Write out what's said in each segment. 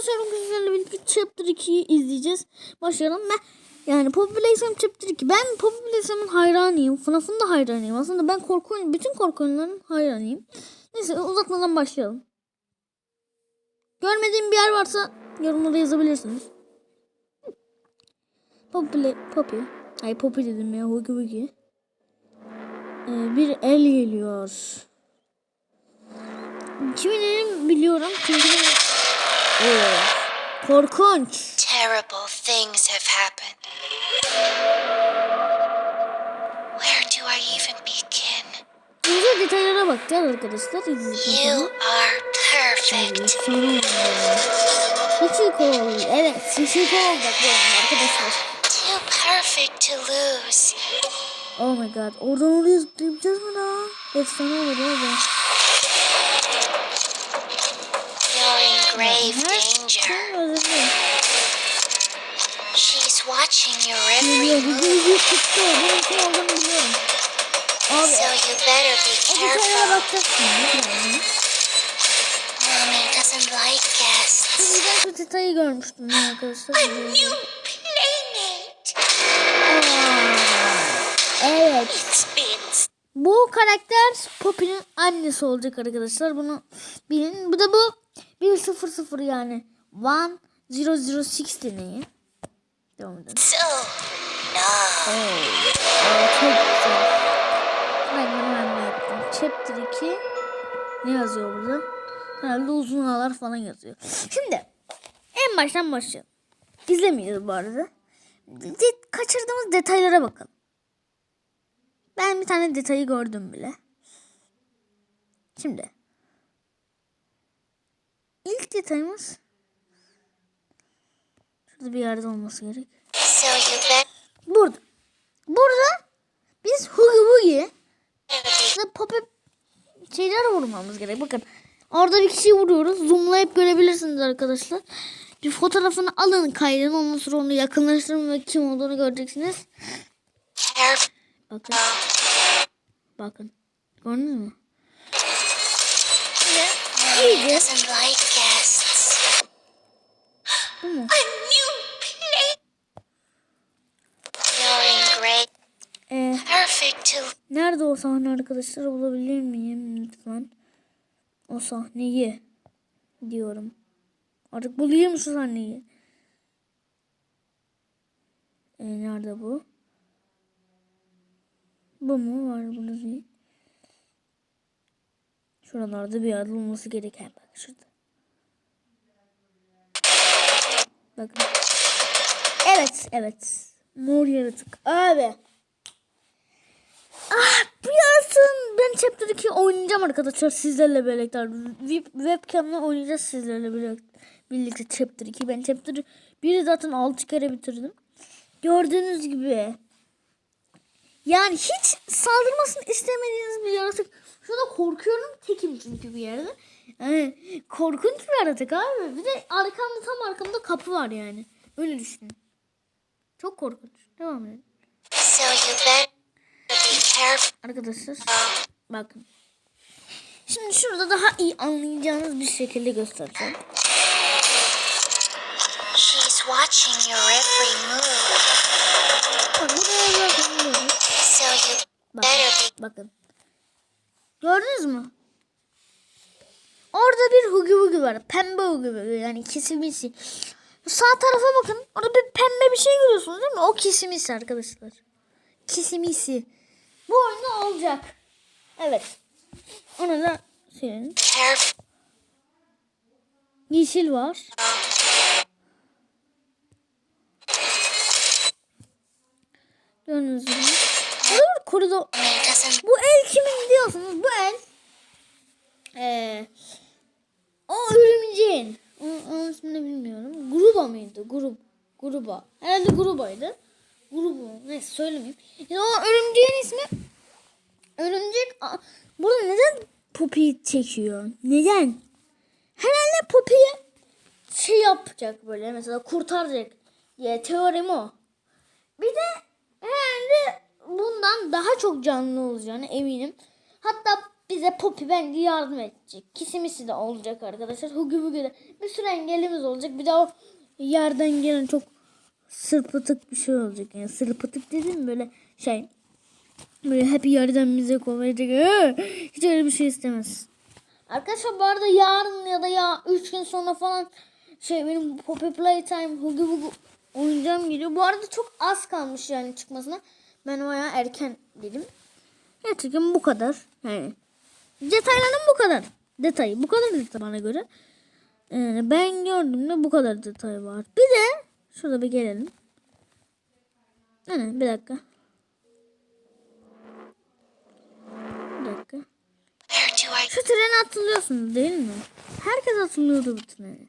arkadaşlar bugün sizlerle birlikte Chapter 2'yi izleyeceğiz. Başlayalım. Ben yani Population Chapter 2. Ben Population'ın hayranıyım. FNAF'ın da hayranıyım. Aslında ben korku oyun, bütün korku oyunlarının hayranıyım. Neyse uzatmadan başlayalım. Görmediğim bir yer varsa yorumlara yazabilirsiniz. Popula, Poppy. Ay Poppy dedim ya. Hugi Hugi. Ee, bir el geliyor. Kimin elini biliyorum çünkü. Oo, korkunç. Terrible things have happened. Where do I even begin? Güzel detaylara bakacağız arkadaşlar. izleyeceğiz. You are perfect. Sorun Yeşil kol. Evet kol olacak bu oyun arkadaşlar. Too perfect to lose. Oh my god. Oradan oraya zıplayabileceğiz mi lan? Efsane olur abi. Grave danger. şey dilerim. She's watching your every move, so you better be careful. Mommy doesn't like guests. Şu detayı görmüştüm arkadaşlar. A new playmate. Evet. Bu karakter Poppy'nin annesi olacak arkadaşlar. Bunu bilin. Bu da bu 100 yani. 1006 deneyi. Devam edelim. Evet, çok güzel. Ben bunu de yaptım. Chapter 2 ne yazıyor burada? Herhalde uzun ağlar falan yazıyor. Şimdi en baştan başlayalım. İzlemiyoruz bu arada. De- kaçırdığımız detaylara bakalım. Ben bir tane detayı gördüm bile. Şimdi. İlk detayımız şurada bir yerde olması gerek. Burada. Burada biz Hugi Bugi ve Poppy şeyler vurmamız gerek. Bakın orada bir kişiyi vuruyoruz. Zoomlayıp görebilirsiniz arkadaşlar. Bir fotoğrafını alın kaydını ondan sonra onu yakınlaştırın ve kim olduğunu göreceksiniz. Bakın. Bakın. Gördünüz mü? in great Ee, nerede o sahne arkadaşlar bulabilir miyim lütfen? O sahneyi diyorum. Artık bulayım şu sahneyi. Ee, nerede bu? Bu mu? Var burada değil. Şuralarda bir yerde olması gereken bak şurada. Bakın. Evet, evet. Mor yaratık. Abi. Ah, biliyorsun ben Chapter 2 oynayacağım arkadaşlar sizlerle birlikte. Web- Webcam'la oynayacağız sizlerle birlikte. Chapter 2. Ben Chapter 1'i zaten 6 kere bitirdim. Gördüğünüz gibi. Yani hiç saldırmasını istemediğiniz bir yaratık. Korkuyorum tekim çünkü bir yerde. Yani korkunç bir yaratık abi. Bir de arkamda tam arkamda kapı var yani. Öyle düşünün. Çok korkunç. Devam edelim. so you better be careful. Arkadaşlar bakın. Şimdi şurada daha iyi anlayacağınız bir şekilde göstereceğim. She's watching your every move, Bak buraya bakın. bakın. Gördünüz mü? Orada bir hugi hugi var. Pembe hugi hugi yani kesimisi. Sağ tarafa bakın. Orada bir pembe bir şey görüyorsunuz değil mi? O kesimisi arkadaşlar. Kesimisi. Bu oyunda olacak. Evet. Onu da senin. Yeşil var. Gördüğünüz gibi. Doesn't Bu el kimin diyorsunuz? Bu el. Ee, o örümceğin. Onun, onun ismini bilmiyorum. Gruba mıydı? Grup. Gruba. Herhalde grubaydı. Grubu. Neyse söylemeyeyim. Yani o örümceğin ismi Örümcek burada neden Poppy'yi çekiyor? Neden? Herhalde Poppy'yi şey yapacak böyle mesela kurtaracak diye teorim o. Bir de herhalde bundan daha çok canlı olacağını eminim. Hatta bize Poppy bence yardım edecek. Kisimisi de olacak arkadaşlar. Hugi Bugi de bir sürü engelimiz olacak. Bir de o yerden gelen çok sırpıtık bir şey olacak. Yani sırpıtık dedim böyle şey böyle hep yerden bize kovalayacak. Ee, Hiç öyle bir şey istemez. Arkadaşlar bu arada yarın ya da ya 3 gün sonra falan şey benim Poppy Playtime Hugi Bugi oyuncağım geliyor. Bu arada çok az kalmış yani çıkmasına. Ben bayağı erken dedim. Gerçekten bu kadar. Yani detaylarım bu kadar. Detayı bu kadar detay bana göre. Yani ben gördüğümde bu kadar detay var. Bir de şurada bir gelelim. Yani bir dakika. Bir dakika. Şu treni hatırlıyorsunuz değil mi? Herkes hatırlıyordu bu treni.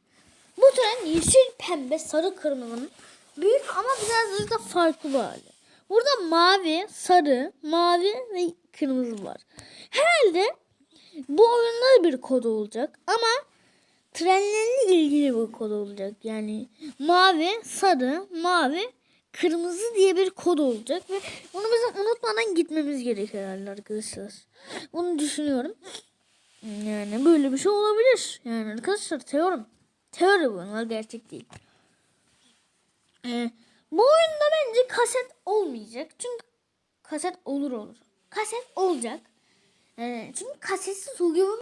Bu tren yeşil, pembe, sarı, kırmızının büyük ama birazcık da farklı bir hali. Burada mavi, sarı, mavi ve kırmızı var. Herhalde bu oyunda da bir kod olacak ama trenlerle ilgili bir kod olacak. Yani mavi, sarı, mavi, kırmızı diye bir kod olacak ve bunu bizim unutmadan gitmemiz gerekiyor herhalde arkadaşlar. Bunu düşünüyorum. Yani böyle bir şey olabilir. Yani arkadaşlar teori. Teori bunlar gerçek değil. Ee, bu oyunda bence kaset olmayacak. Çünkü kaset olur olur. Kaset olacak. Ee, çünkü kasetsiz Hugi